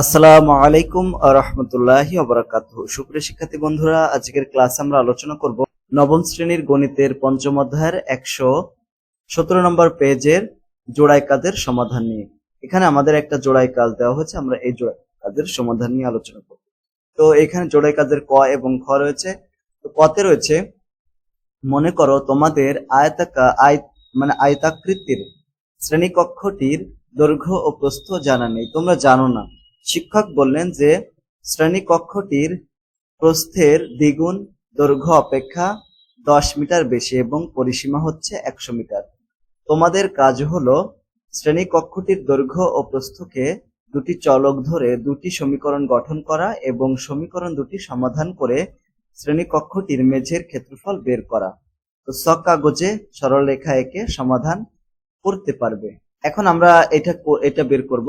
আসসালামু আলাইকুম রহমতুল্লাহি অবরাকাত সুপ্রিয় শিক্ষার্থী বন্ধুরা, আজকের ক্লাসে আমরা আলোচনা করব নবম শ্রেণির গণিতের পঞ্চম অধ্যায়ের একশো সতেরো নম্বর পেজের জোড়াই কাজের সমাধান নিয়ে। এখানে আমাদের একটা জোড়াই কাজ দেওয়া হয়েছে, আমরা এই জোড়াই কাজের সমাধান নিয়ে আলোচনা করব। তো এখানে জোড়াই কাজের ক এবং খ রয়েছে। তো কতে রয়েছে, মনে করো তোমাদের আয়তাকা, আয় মানে আয়তাকৃতির শ্রেণীকক্ষটির দৈর্ঘ্য ও প্রস্থ জানা নেই, তোমরা জানো না। শিক্ষক বললেন যে, শ্রেণীকক্ষটির প্রস্থের দ্বিগুণ দৈর্ঘ্য অপেক্ষা দশ মিটার বেশি এবং পরিসীমা হচ্ছে একশো মিটার। তোমাদের কাজ হলো শ্রেণীকক্ষটির দৈর্ঘ্য ও প্রস্থকে দুটি চলক ধরে দুটি সমীকরণ গঠন করা এবং সমীকরণ দুটি সমাধান করে শ্রেণীকক্ষটির মেঝের ক্ষেত্রফল বের করা। তো সব কাগজে সরলরেখা একে সমাধান করতে পারবে। এখন আমরা এটা এটা বের করব।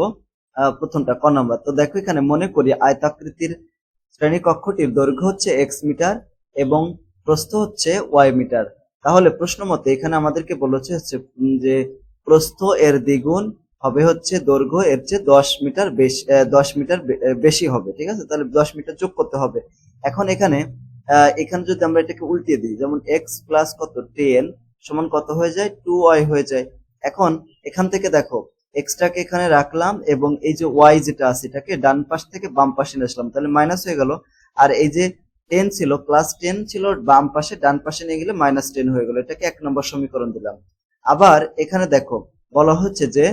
প্রথমটা ক নাম্বার। তো দেখো এখানে মনে করি আয়তাকৃতির শ্রেণীকক্ষটির দৈর্ঘ্য হচ্ছে এক্স মিটার এবং প্রস্থ হচ্ছে ওয়াই মিটার। তাহলে প্রশ্ন মতে এখানে আমাদেরকে বলেছে হচ্ছে যে প্রস্থ এর দ্বিগুণ হবে হচ্ছে দৈর্ঘ্য এর চেয়ে দশ মিটার বেশি দশ মিটার বেশি হবে, ঠিক আছে? তাহলে দশ মিটার যোগ করতে হবে। এখন এখানে এখানে যদি আমরা এটাকে উল্টিয়ে দিই, যেমন এক্স প্লাস কত? টেন সমান কত হয়ে যায়? টু ওয়াই হয়ে যায়। এখন এখান থেকে দেখো এক্সটাকে এখানে রাখলাম এবং এই যে ওয়াই যেটা আছে, এটাকে ডান পাশ থেকে বাম পাশে নিয়ে আসলাম, তাহলে মাইনাস হয়ে গেল। আর এই যে টেন ছিল প্লাস টেন ছিল, বাম পাশে, ডান পাশে নিয়ে গেলে মাইনাস টেন হয়ে গেল। এটাকে এক নম্বর সমীকরণ দিলাম। আবার এখানে দেখো, বলা হচ্ছে যে,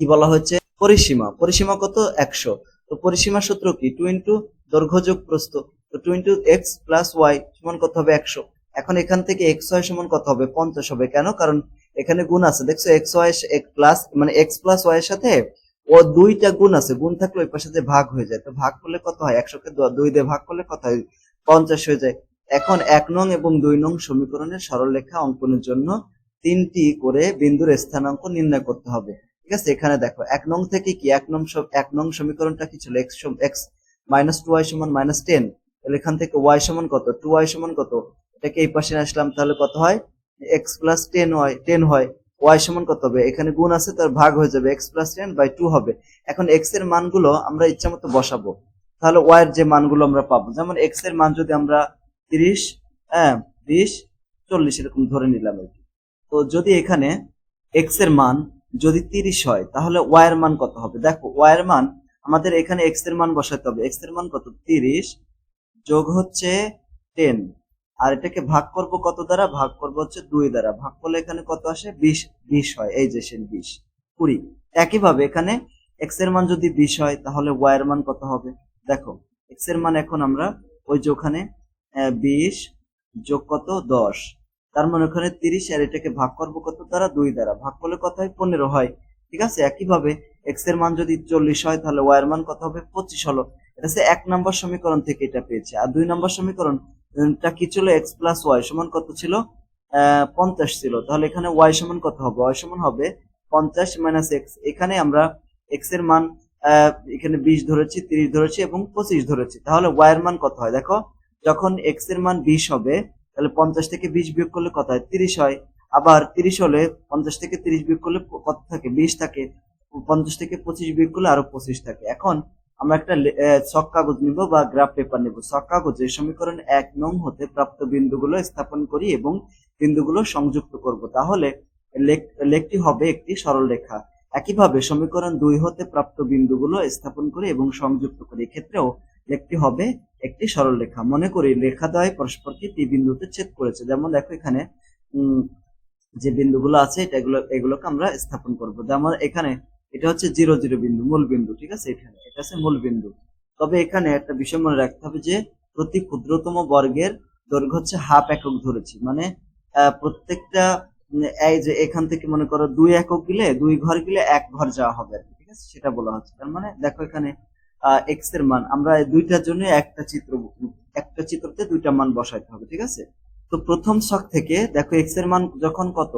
কি বলা হচ্ছে? পরিসীমা। পরিসীমা কত? একশো। তো পরিসীমা সূত্র কি? টু ইন্টু দৈর্ঘ্য যোগ প্রস্থ। তো two into X plus Y সমান কত হবে? একশো। এখন এখান থেকে এক্স ওয়াই সমান কত হবে? পঞ্চাশ হবে। কেন? কারণ এখানে গুণ আছে। দেখছ এক্স ওয়াই প্লাস মানে এক্স প্লাস ওয়াই এর সাথে ও দুইটা গুণ আছে। গুণ থাকলে ওই পাশে যে ভাগ হয়ে যায়। তো ভাগ করলে কত হয়? একশোকে দুই দিয়ে ভাগ করলে কত হয়? পঞ্চাশ হয়ে যায়। এখন এক নং এবং দুই নং সমীকরণের সরলরেখা অঙ্কনের জন্য তিনটি করে বিন্দুর স্থানাঙ্ক নির্ণয় করতে হবে। ঠিক আছে? এখানে দেখো, এক নং থেকে কি? এক নং এক নং সমীকরণটা কি ছিল? X X minus two Y সমান মাইনাস টেন তাহলে এখান থেকে ওয়াই সমান কত? টু ওয়াই সমান কত? এটাকে এই পাশে আসলাম, তাহলে কত হয়? এক্স প্লাস টেন হয় টেন হয় ওয়াই সমান কত হবে? এখানে গুণ আছে, তার ভাগ হয়ে যাবে X plus ten by two হবে। এখন এক্সের মানগুলো আমরা ইচ্ছা মতো বসাবো। তাহলে ওয়াই এর যে মানগুলো আমরা পাবো, যেমন এক্সের মান যদি আমরা তিরিশ হ্যাঁ বিশ, চল্লিশ এরকম ধরে নিলাম আর। তো যদি এখানে এক্সের মান যদি তিরিশ হয়, তাহলে ওয়াই এর মান কত হবে? দেখো ওয়াই এর মান, আমাদের এখানে এক্সের মান বসাতে হবে। এক্সের মান কত? তিরিশ যোগ হচ্ছে টেন আর এটাকে ভাগ করব কত দ্বারা? ভাগ করব হচ্ছে দুই দ্বারা। ভাগ করলে এখানে কত আসে? বিশ বিশ হয়। এই যে সে বিশ। কুড়ি। একইভাবে এখানে এক্সের মান যদি বিশ হয়, তাহলে ওয়াই এর মান কত হবে? দেখো এক্সের মান এখন আমরা ওই যে ওখানে বিশ যোগ কত? দশ। তার মানে ওখানে তিরিশ, আর এটাকে ভাগ করব কত দ্বারা? দুই দ্বারা। ভাগ করলে কত হয়? পনেরো হয়। ঠিক আছে? একইভাবে এক্সের মান যদি চল্লিশ হয়, তাহলে ওয়াই এর মান কত হবে? পঁচিশ হলো। এটা হচ্ছে এক নম্বর সমীকরণ থেকে এটা পেয়েছে। আর দুই নম্বর সমীকরণ টা কি ছিল? এক্স প্লাস ওয়াই সমান কত ছিল? পঞ্চাশ ছিল। তাহলে এখানে ওয়াই সমান কত হবে? ওয়াই সমান হবে পঞ্চাশ মাইনাস এক্স এখানে আমরা এক্সের মান এখানে বিশ ধরেছি, তিরিশ ধরেছি এবং পঁচিশ ধরেছি। তাহলে ওয়াই এর মান কত হয়? দেখো, যখন এক্সের মান বিশ হবে, তাহলে পঞ্চাশ থেকে বিশ বিয়োগ করলে কত হয়? তিরিশ হয়। আবার তিরিশ হলে পঞ্চাশ থেকে তিরিশ বিয়োগ করলে কত থাকে? বিশ থাকে। পঞ্চাশ থেকে পঁচিশ বিয়োগ করলে আরও পঁচিশ থাকে। এখন আমরা একটা আহ, কাগজ নিব বা গ্রাফ পেপার নিব। ছক কাগজে সমীকরণ এক নং হতে প্রাপ্ত বিন্দুগুলো স্থাপন করি এবং বিন্দুগুলো সংযুক্ত করব। তাহলে লেখ- লেখটি হবে একটি সরল রেখা। একইভাবে সমীকরণ দুই হতে প্রাপ্ত বিন্দুগুলো স্থাপন করি এবং সংযুক্ত করি। এক্ষেত্রেও লেখটি হবে একটি সরল রেখা। মনে করি রেখাদ্বয় পরস্পরকে টি বিন্দুতে ছেদ করেছে। যেমন দেখো এখানে যে বিন্দুগুলো আছে এটা এগুলো এগুলোকে আমরা স্থাপন করব। যেমন এখানে এটা হচ্ছে জিরো জিরো বিন্দু, মূল বিন্দু, ঠিক আছে? এখানে, এটা হচ্ছে মূল বিন্দু। তবে এখানে একটা বিষয় মনে রাখতে হবে যে, প্রতি ক্ষুদ্রতম বর্গের দৈর্ঘ্য হচ্ছে হাফ একক ধরেছি। মানে প্রত্যেকটা এই যে এখান থেকে মনে করো দুই একক গেলে, দুই ঘর গেলে এক ঘর যাওয়া হবে আর ঠিক আছে? সেটা বলা হচ্ছে। তার মানে দেখো এখানে এক্সের মান, আমরা দুইটার জন্য একটা চিত্র, একটা চিত্রতে দুইটা মান বসাইতে হবে, ঠিক আছে? তো প্রথম ছক থেকে, দেখো এক্সের মান যখন কত?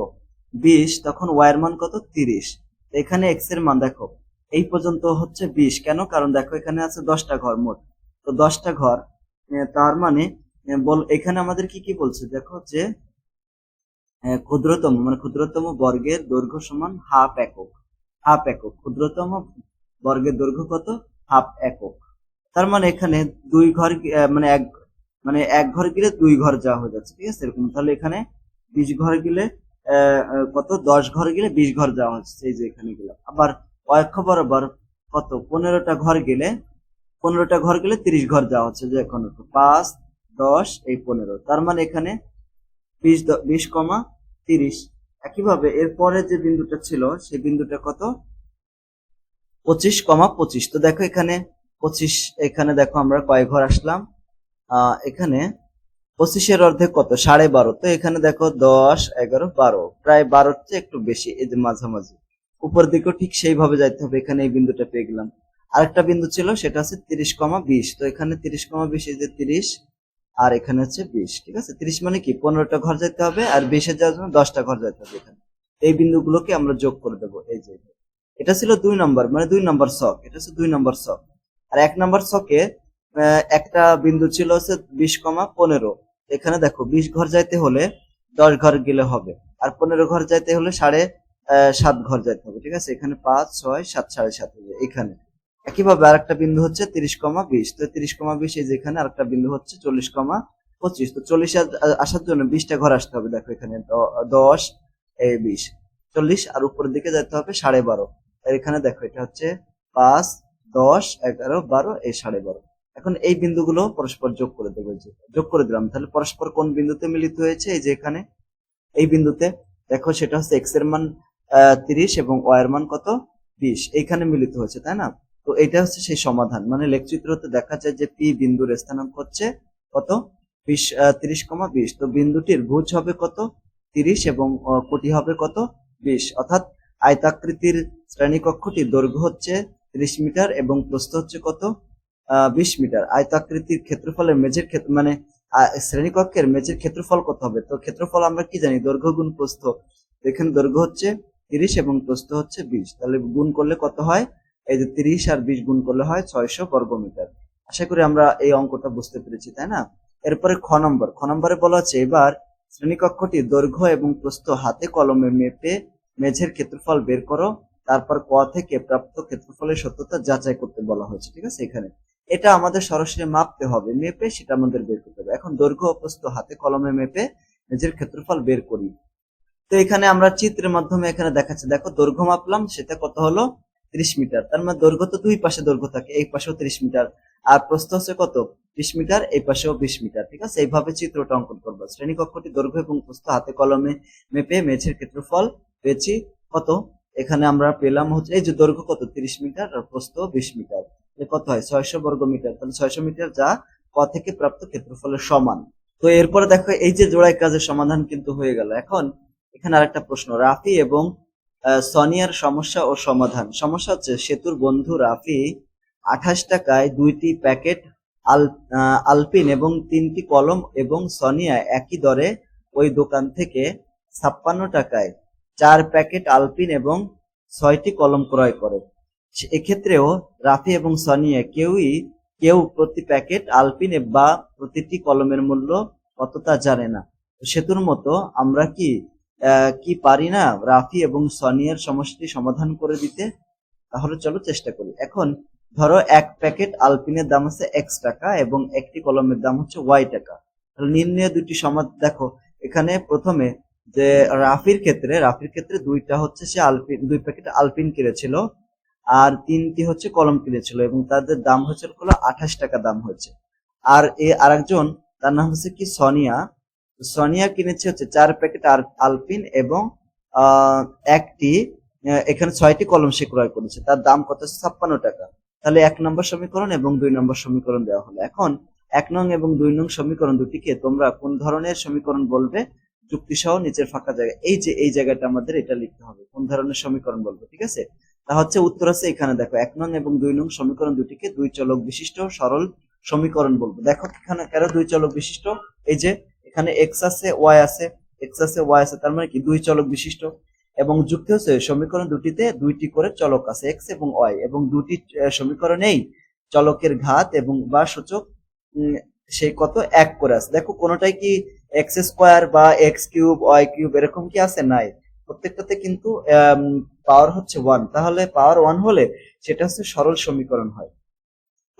বিশ, তখন ওয়াই এর মান কত? তিরিশ। এখানে এক্সের মান দেখো। এই পর্যন্ত হচ্ছে বিশ। কেন? কারণ দেখো এখানে আছে দশটা ঘর মোট। তো দশটা ঘর তার মানে বল, এখানে আমাদের কি কি বলছে? দেখো যে ক্ষুদ্রতম মানে ক্ষুদ্রতম বর্গের দৈর্ঘ্য সমান হাফ একক। হাফ একক। ক্ষুদ্রতম বর্গের দৈর্ঘ্য কত? হাফ একক। তার মানে এখানে দুই ঘর মানে এক মানে এক ঘর গেলে দুই ঘর যাওয়া হয়ে যাচ্ছে। ঠিক আছে? এরকম। তাহলে এখানে বিশ ঘর গেলে কত? দশ ঘর গেলে বিশ ঘর যাওয়া হচ্ছে, এই যে এখানে গেলাম। আবার অক্ষ বরাবর কত? পনেরোটা ঘর গেলে, পনেরোটা ঘর গেলে তিরিশ ঘর যাওয়া হচ্ছে, যে এখন পাঁচ, দশ, এই পনেরো। তার মানে এখানে বিশ বিশ কমা তিরিশ। একইভাবে এরপরে যে বিন্দুটা ছিল, সেই বিন্দুটা কত? পঁচিশ কমা পঁচিশ। তো দেখো এখানে পঁচিশ, এখানে দেখো আমরা কয় ঘর আসলাম? এখানে পঁচিশের অর্ধেক কত? সাড়ে বারো। তো এখানে দেখো দশ, এগারো, বারো। প্রায় বারোর চেয়ে একটু বেশি, এই যে মাঝামাঝি। উপর দিকেও ঠিক সেইভাবে যাইতে হবে, এখানে এই বিন্দুটা পেয়ে গেলাম। আরেকটা বিন্দু ছিল, সেটা হচ্ছে তিরিশ কমা বিশ। তো এখানে তিরিশ কমা বিশ, এই যে তিরিশ, আর এখানে হচ্ছে বিশ, ঠিক আছে? তিরিশ মানে কি? পনেরোটা ঘর যাইতে হবে, আর বিশে যাওয়ার জন্য দশটা ঘর যাইতে হবে এখানে। এই বিন্দুগুলোকে আমরা যোগ করে দেবো, এই যে এটা। ছিল দুই নম্বর মানে দুই নম্বর শখ। এটা হচ্ছে দুই নম্বর শখ। আর এক নম্বর শখে একটা বিন্দু ছিল হচ্ছে বিশ কমা পনেরো। এখানে দেখো, বিশ ঘর যাইতে হলে দশ ঘর গেলে হবে। আর পনেরো ঘর যাইতে হলে সাড়ে সাত ঘর যাইতে হবে, ঠিক আছে? এখানে পাঁচ, ছয়, সাত, সাড়ে সাত হবে এখানে। একইভাবে আরেকটা বিন্দু হচ্ছে তিরিশ কমা বিশ। তো তিরিশ কমা বিশ এই যে এখানে আরেকটা বিন্দু হচ্ছে চল্লিশ কমা পঁচিশ। তো চল্লিশ আসার জন্য বিশটা ঘর আসতে হবে, দেখো এখানে দশ এই বিশ। চল্লিশ, আর উপরের দিকে যেতে হবে সাড়ে বারো। আর এখানে দেখো, এটা হচ্ছে পাঁচ, দশ, এগারো, বারো এই সাড়ে বারো। এখন এই বিন্দুগুলো পরস্পর যোগ করে দেবো, যে যোগ করে দিলাম। তাহলে পরস্পর কোন বিন্দুতে মিলিত হয়েছে? এই যে এখানে। এই বিন্দুতে। দেখো, সেটা হচ্ছে এক্সের মান তিরিশ এবং ওয়াই এর মান কত? বিশ। এইখানে মিলিত হয়েছে, তাই না? তো এটা হচ্ছে সেই সমাধান। মানে লেখচিত্রতে দেখা যায় যে পি বিন্দুর স্থানাঙ্ক হচ্ছে কত? বিশ তিরিশ কমা বিশ। তো বিন্দুটির ভুজ হবে কত? তিরিশ এবং কোটি হবে কত? বিশ। অর্থাৎ আয়তাকৃতির শ্রেণীকক্ষটির দৈর্ঘ্য হচ্ছে ত্রিশ মিটার এবং প্রস্থ হচ্ছে কত? বিশ মিটার। আয়তাকৃতির ক্ষেত্রফলের মেঝের ক্ষেত্র মানে শ্রেণীকক্ষের মেঝের ক্ষেত্রফল কত হবে? তো ক্ষেত্রফল আমরা কি জানি? দৈর্ঘ্য গুণ প্রস্থ। এখানে দৈর্ঘ্য হচ্ছে তিরিশ এবং প্রস্থ হচ্ছে বিশ। তাহলে গুণ করলে কত হয়? এই যে তিরিশ আর বিশ গুণ করলে হয় ছয়শো বর্গ মিটার আশা করি আমরা এই অঙ্কটা বুঝতে পেরেছি, তাই না? এরপরে খ নম্বর। খ নম্বরে বলা হচ্ছে, এবার শ্রেণীকক্ষটি দৈর্ঘ্য এবং প্রস্থ হাতে কলমে মেপে মেঝের ক্ষেত্রফল বের করো। তারপর ক থেকে প্রাপ্ত ক্ষেত্রফলের সত্যতা যাচাই করতে বলা হয়েছে। ঠিক আছে, এখানে। এটা আমাদের সরাসরি মাপতে হবে, মেপে সেটা আমাদের বের করতে হবে। এখন দৈর্ঘ্য প্রস্থ হাতে কলমে মেপে মেঝের ক্ষেত্রফল বের করি। তো এখানে আমরা চিত্রের মাধ্যমে এখানে দেখাচ্ছে, দেখো দৈর্ঘ্য মাপলাম, সেটা কত হলো? ত্রিশ মিটার। তার মানে দৈর্ঘ্য তো দুই পাশে দৈর্ঘ্য থাকে, এই পাশেও ত্রিশ মিটার। আর প্রস্থ হচ্ছে কত? বিশ মিটার, এই পাশেও বিশ মিটার, ঠিক আছে? এইভাবে চিত্রটা অঙ্কন করব। শ্রেণীকক্ষটি দৈর্ঘ্য এবং প্রস্থ হাতে কলমে মেপে মেঝের ক্ষেত্রফল পেয়েছি কত? এখানে আমরা পেলাম হচ্ছে, এই যে দৈর্ঘ্য কত? তিরিশ মিটার, আর প্রস্থ বিশ মিটার। এ কত হয়? ছয়শো বর্গ মিটার। তাহলে ছয়শো মিটার যা ক থেকে প্রাপ্ত ক্ষেত্রফলের সমান। তো এরপরে দেখো, এই যে জোড়াই কাজের সমাধান কিন্তু হয়ে গেল। এখন এখানে আরেকটা প্রশ্ন, রাফি এবং সনিয়ার সমস্যা ও সমাধান। সমস্যা হচ্ছে সেতুর বন্ধু রাফি আঠাশ টাকায় দুইটি প্যাকেট আলপিন এবং তিনটি কলম এবং সনিয়া একই দরে ওই দোকান থেকে ছাপ্পান্ন টাকায় চার প্যাকেট আলপিন এবং ছয়টি কলম ক্রয় করে। এক্ষেত্রেও রাফি এবং সনিয়া কেউই কেউ প্রতি প্যাকেট আলপিন বা প্রতিটি কলমের মূল্য কত তা জানে না। সেতুর মতো আমরা কি কি পারি না রাফি এবং সনিয়ার সমস্যাটি সমাধান করে দিতে? তাহলে চলো চেষ্টা করি। এখন ধরো এক প্যাকেট আলপিনের দাম হচ্ছে এক্স টাকা এবং একটি কলমের দাম হচ্ছে ওয়াই টাকা। তাহলে নির্ণয় দুটি সমাজ দেখো, এখানে প্রথমে যে রাফির ক্ষেত্রে রাফির ক্ষেত্রে দুইটা হচ্ছে সে আলপিন দুই প্যাকেট আলপিন কিনেছিল। আর তিনটি হচ্ছে কলম কিনেছিল এবং তাদের দাম হচ্ছে হলো আঠাশ টাকা দাম হয়েছে। আর এ আরেকজন, তার নাম হচ্ছে কি সনিয়া। সনিয়া কিনেছে হচ্ছে চার প্যাকেট আর আলপিন এবং একটি এখানে ছয়টি কলম সে ক্রয় করেছে। তার দাম কত? ছাপ্পান্ন টাকা। তাহলে এক নম্বর সমীকরণ এবং দুই নম্বর সমীকরণ দেওয়া হলো। এখন এক নং এবং দুই নং সমীকরণ দুটিকে তোমরা কোন ধরনের সমীকরণ বলবে? যুক্তিসহ নিচের ফাঁকা জায়গা এই যে, এই জায়গাটা আমাদের এটা লিখতে হবে। কোন ধরনের সমীকরণ বলব? ঠিক আছে? তা হচ্ছে উত্তর আছে এখানে, দেখো, এক নং এবং দুই নং সমীকরণ দুটিকে দুই চলক বিশিষ্ট সরল সমীকরণ বলব। দেখো এখানে কেন দুই চলক বিশিষ্ট? এই যে এখানে এক্স আছে ওয়াই আছে এক্স আছে ওয়াই আছে, তার মানে কি? দুই চলক বিশিষ্ট। এবং যুক্তি হচ্ছে সমীকরণ দুটিতে দুইটি করে চলক আছে এক্স এবং ওয়াই এবং দুটি সমীকরণেই চলকের ঘাত এবং বা সূচক সেই কত এক করে আছে। দেখো কোনোটাই কি এক্স স্কোয়ার বা এক্স কিউব ওয়াই কিউব এরকম কি আছে? নাই। প্রত্যেকটাতে কিন্তু পাওয়ার হচ্ছে ওয়ান তাহলে পাওয়ার ওয়ান হলে সেটা হচ্ছে সরল সমীকরণ হয়।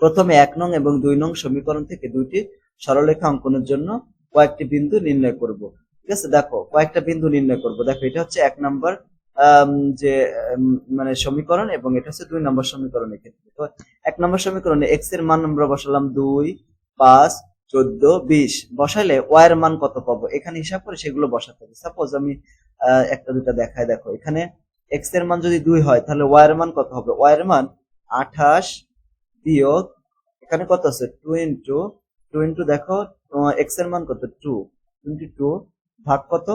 প্রথমে এক নং এবং দুই নং সমীকরণ থেকে দুইটি সরলরেখা অঙ্কনের জন্য কয়েকটি বিন্দু নির্ণয় করব। ঠিক আছে? দেখো, কয়েকটা বিন্দু নির্ণয় করব। দেখো, এটা হচ্ছে এক নম্বর যে মানে সমীকরণ এবং এটা হচ্ছে দুই নম্বর সমীকরণের ক্ষেত্রে। তো এক নম্বর সমীকরণে এক্সের মান আমরা বসালাম দুই, পাঁচ, চোদ্দ, বিশ। বসাইলে ওয়াই এর মান কত পাবো? এখানে হিসাব করে সেগুলো বসাতে হবে। সাপোজ আমি একটা দুটা দেখায় দেখো। এখানে এক্সের মান যদি দুই হয়, তাহলে ওয়াই এর মান কত হবে? ওয়াই এর মান আঠাশ বিয়োগ, এখানে কত আছে? টু ইন্টু টু ইন্টু দেখো এক্সের মান কত? টু টোয়েন্টি টু ভাগ কত?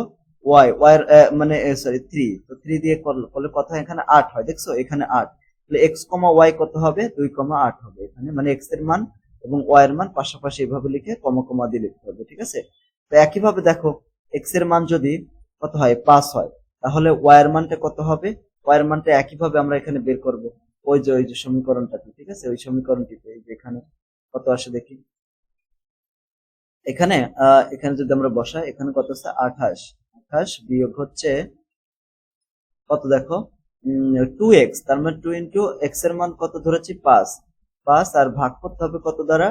ওয়াই ওয়াই মানে সরি থ্রি তো থ্রি দিয়ে করলে কত? এখানে আট হয়, দেখছ? এখানে আট। তাহলে এক্স কমা ওয়াই কত হবে? দুই কমা আট হবে এখানে। মানে এক্সের মান এবং ওয়াই এর মান পাশাপাশি এভাবে লিখে কমা কমা দিয়ে লিখতে হবে, ঠিক আছে? তো একইভাবে দেখো এক্সের মান যদি কত হয়? পাঁচ হয়। তাহলে ওয়াই এর মানটা কত হবে? ওয়াই এর মানটা একইভাবে আমরা এখানে বের করব। ওই যে ওই যে সমীকরণটাতে, ঠিক আছে? ওই সমীকরণটিতে, এই যে এখানে কত আসে দেখি? এখানে এখানে যদি আমরা বসাই, এখানে কত আছে আঠাশ। আঠাশ বিয়োগ হচ্ছে কত দেখো? টু এক্স তার মানে টু ইন্টু এক্সের মান কত ধরেছি? পাঁচ। পাঁচ আর ভাগ করতে হবে কত দ্বারা?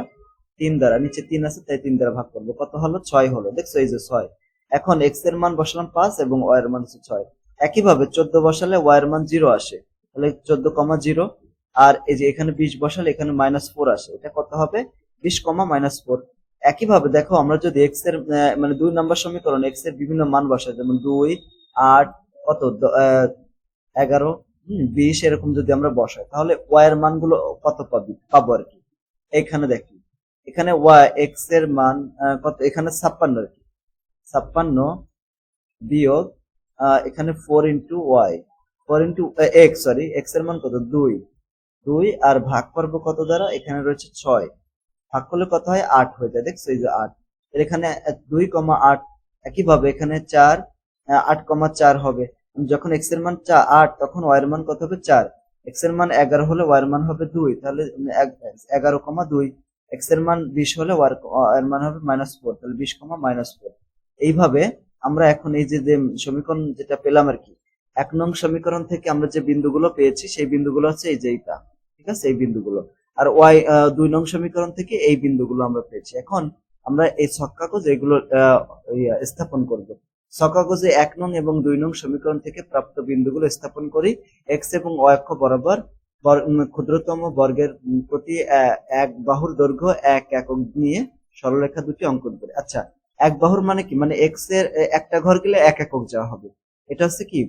তিন দ্বারা। নিচে তিন আছে, তাই তিন দ্বারা ভাগ করব। কত হলো? ছয় হলো। দেখছ? এই যে ছয়। এখন এক্সের মান বসালাম পাঁচ এবং ওয়াই এর মান হচ্ছে ছয়। একইভাবে চোদ্দ বসালে ওয়াই এর মান জিরো আসে। তাহলে চোদ্দ কমা জিরো আর এই যে এখানে বিশ বসালে এখানে মাইনাস ফোর আসে। এটা কত হবে? বিশ কমা মাইনাস ফোর একইভাবে দেখো, আমরা যদি এক্সের মানে দুই নম্বর সমীকরণ এক্সের বিভিন্ন মান বসাই, যেমন দুই, আট, কত? এগারো, হম, বিশ এরকম যদি আমরা বসাই, তাহলে ওয়াই এর মানগুলো কত পাবি? পাবো আর কি। এখানে দেখি। এখানে ওয়াই এক্সের মান কত? এখানে ছাপ্পান্ন আর কি। ছাপ্পান্ন বিয়োগ এখানে four into Y four into X sorry এক্সের মান কত? দুই। দুই আর ভাগ করব কত দ্বারা? এখানে রয়েছে ছয়। ভাগ করলে কত হয়? আট হয়ে যায়। দেখছ এই যে আট। এখানে দুই কমা আট একইভাবে এখানে চার আট কমা চার হবে। যখন এক্সের মান আট, তখন ওয়াই এর মান কত হবে? চার। এক্সের মান এগারো হলে ওয়াই এর মান হবে দুই। তাহলে এগারো কমা দুই। এক্সের মান বিশ হলে ওয়াই এর মান হবে মাইনাস ফোর তাহলে বিশ কমা মাইনাস ফোর এইভাবে আমরা এখন এই যে সমীকরণ যেটা পেলাম আর কি, এক নং সমীকরণ থেকে আমরা যে বিন্দুগুলো পেয়েছি, সেই বিন্দুগুলো হচ্ছে এই যে এইটা, ঠিক আছে? এই বিন্দুগুলো। আর ওয়াই দুই নং সমীকরণ থেকে এই বিন্দুগুলো আমরা পেয়েছি। এখন আমরা এই ছক কাগজ এগুলো স্থাপন করব। ছক কাগজে এক নং এবং দুই নং সমীকরণ থেকে প্রাপ্ত বিন্দুগুলো স্থাপন করি। এক্স এবং ওয়াই অক্ষ বরাবর, বর- ক্ষুদ্রতম বর্গের প্রতি এক বাহুর দৈর্ঘ্য এক একক নিয়ে সরলরেখা দুটি অঙ্কন করি। আচ্ছা এক বাহুর মানে কি? মানে এক্সের একটা ঘর গেলে এক একক যাওয়া হবে। এটা হচ্ছে কি?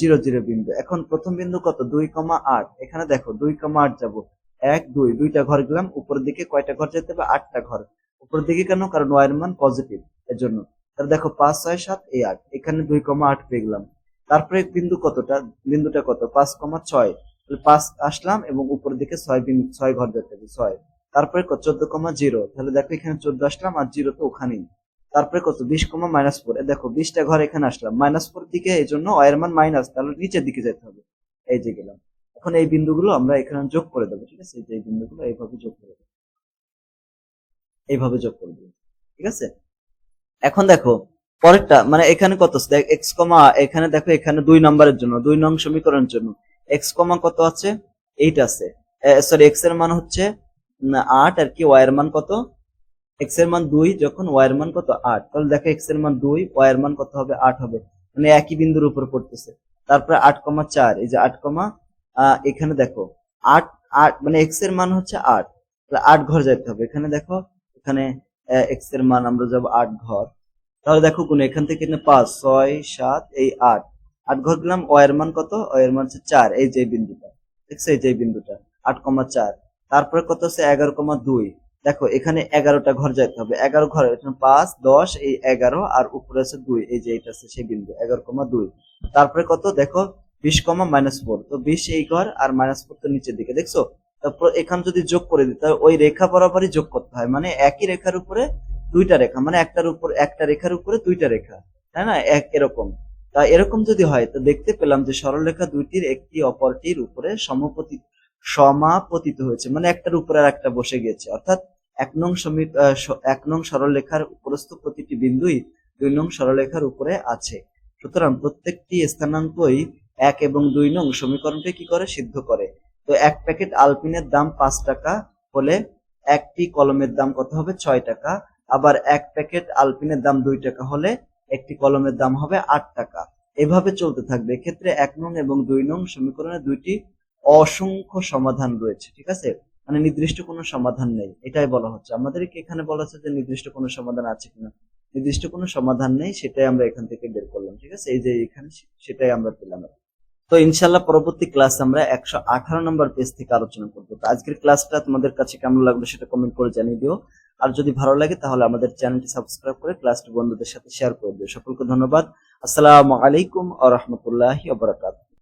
জিরো জিরো বিন্দু। এখন প্রথম বিন্দু কত? দুই কমা আট। এখানে দেখো, দুই কমা আট যাব। এক, দুই, দুইটা ঘর গেলাম। উপরের দিকে কয়টা ঘর যেতে হবে? আটটা ঘর। উপরের দিকে কেন? কারণ ওয়াই এর মান পজিটিভ এর জন্য। তাহলে দেখো, পাঁচ, ছয়, সাত, এই আট। এখানে দুই কমা আট পেয়ে গেলাম। তারপরে বিন্দু কতটা? বিন্দুটা কত? পাঁচ কমা ছয়। পাঁচ আসলাম এবং উপরের দিকে ছয় বিন্দু ছয় ঘর যেতে হবে, ছয়। তারপরে চোদ্দ কমা জিরো। তাহলে দেখো, এখানে চোদ্দ আসলাম আর জিরো তো ওখানেই। তারপরে কত? বিশ কমা মাইনাস ফোর দেখো, বিশটা ঘর এখানে আসলাম। মাইনাস ফোর দিকে এই জন্য ওয়াই মান মাইনাস তাহলে নিচের দিকে যেতে হবে। এই যে গেলাম। এখন এই বিন্দুগুলো আমরা এখানে যোগ করে দেবো, ঠিক আছে? এই বিন্দুগুলো এইভাবে যোগ করে দেবো। এইভাবে যোগ করে দেবো, ঠিক আছে? এখন দেখো, পরেরটা মানে এখানে কত এক্স কমা, এখানে দেখো, এখানে দুই নম্বরের জন্য, দুই নং সমীকরণের জন্য। এক্স কমা কত আছে? এইট আছে। সরি এক্সের মান হচ্ছে আট, আর কি ওয়াই এর মান কত? এক্সের মান দুই যখন ওয়াই এর মান কত আট তাহলে দেখো এক্সের মান দুই ওয়াই এর মান কত হবে? আট হবে। মানে একই বিন্দুর উপর পড়তেছে। তারপরে আট কমা চার এই যে আট কমা আহ, এখানে দেখো আট আট মানে এক্সের মান হচ্ছে আট। তাহলে আট ঘর যাইতে হবে। এখানে দেখো এখানে এক্সের মান আমরা যাব আট ঘর। তাহলে দেখো কোন এখান থেকে পাঁচ ছয় সাত এই আট। আট ঘর গেলাম ওয়াই এর মান কত? ওয়াই এর মান হচ্ছে চার এই যে বিন্দুটা। দেখছ এই যে বিন্দুটা। আট কমা চার। তারপরে কত হচ্ছে এগারো কমা দুই। দেখো, এখানে এগারোটা ঘর যাইতে হবে। এগারো ঘর পাঁচ, দশ, এই এগারো, আর উপরে আছে দুই, এই যে এটা আছে সেই বিন্দু, এগারো কমা দুই। তারপরে কত? দেখো, বিশ কমা মাইনাস ফোর তো বিশ এই ঘর, আর মাইনাস ফোর তো নিচের দিকে, দেখছ? তারপর এখানে যদি যোগ করে দিই, তাহলে ওই রেখা বরাবরই যোগ করতে হয়। মানে একই রেখার উপরে দুইটা রেখা মানে একটার উপর, একটা রেখার উপরে দুইটা রেখা, তাই না? এক, এরকম। তা এরকম যদি হয়, তো দেখতে পেলাম যে সরলরেখা দুইটির একটি অপরটির উপরে সমপতি সমাপতিত হয়েছে মানে একটার উপরে আর একটা বসে গেছে। অর্থাৎ এক নং সমী এক নং সরলরেখার উপরস্থ প্রতিটি বিন্দুই দুই নং সরলরেখার উপরে আছে। সুতরাং প্রত্যেকটি স্থানাঙ্কই এক এবং দুই নং সমীকরণকে কি করে? সিদ্ধ করে। তো এক প্যাকেট আলপিনের দাম পাঁচ টাকা হলে একটি কলমের দাম কত হবে? ছয় টাকা। আবার এক প্যাকেট আলপিনের দাম দুই টাকা হলে একটি কলমের দাম হবে আট টাকা। এভাবে চলতে থাকবে। এক্ষেত্রে এক নং এবং দুই নং সমীকরণে দুইটি অসংখ্য সমাধান রয়েছে, ঠিক আছে? মানে নির্দিষ্ট কোনো সমাধান নেই। এটাই বলা হচ্ছে। আমাদেরকে এখানে বলা হচ্ছে যে নির্দিষ্ট কোনো সমাধান আছে কিনা। নির্দিষ্ট কোনো সমাধান নেই, সেটাই আমরা এখান থেকে বের করলাম, ঠিক আছে? এই যে এখানে সেটাই আমরা পেলাম। তো ইনশাল্লাহ পরবর্তী ক্লাস আমরা একশো আঠারো নম্বর পেজ থেকে আলোচনা করব। তো আজকের ক্লাসটা তোমাদের কাছে কেমন লাগল সেটা কমেন্ট করে জানিয়ে দিও। আর যদি ভালো লাগে তাহলে আমাদের চ্যানেলটি সাবস্ক্রাইব করে ক্লাসটি বন্ধুদের সাথে শেয়ার করে দিও। সকলকে ধন্যবাদ। আসসালামু আলাইকুম আ রহমতুল্লাহি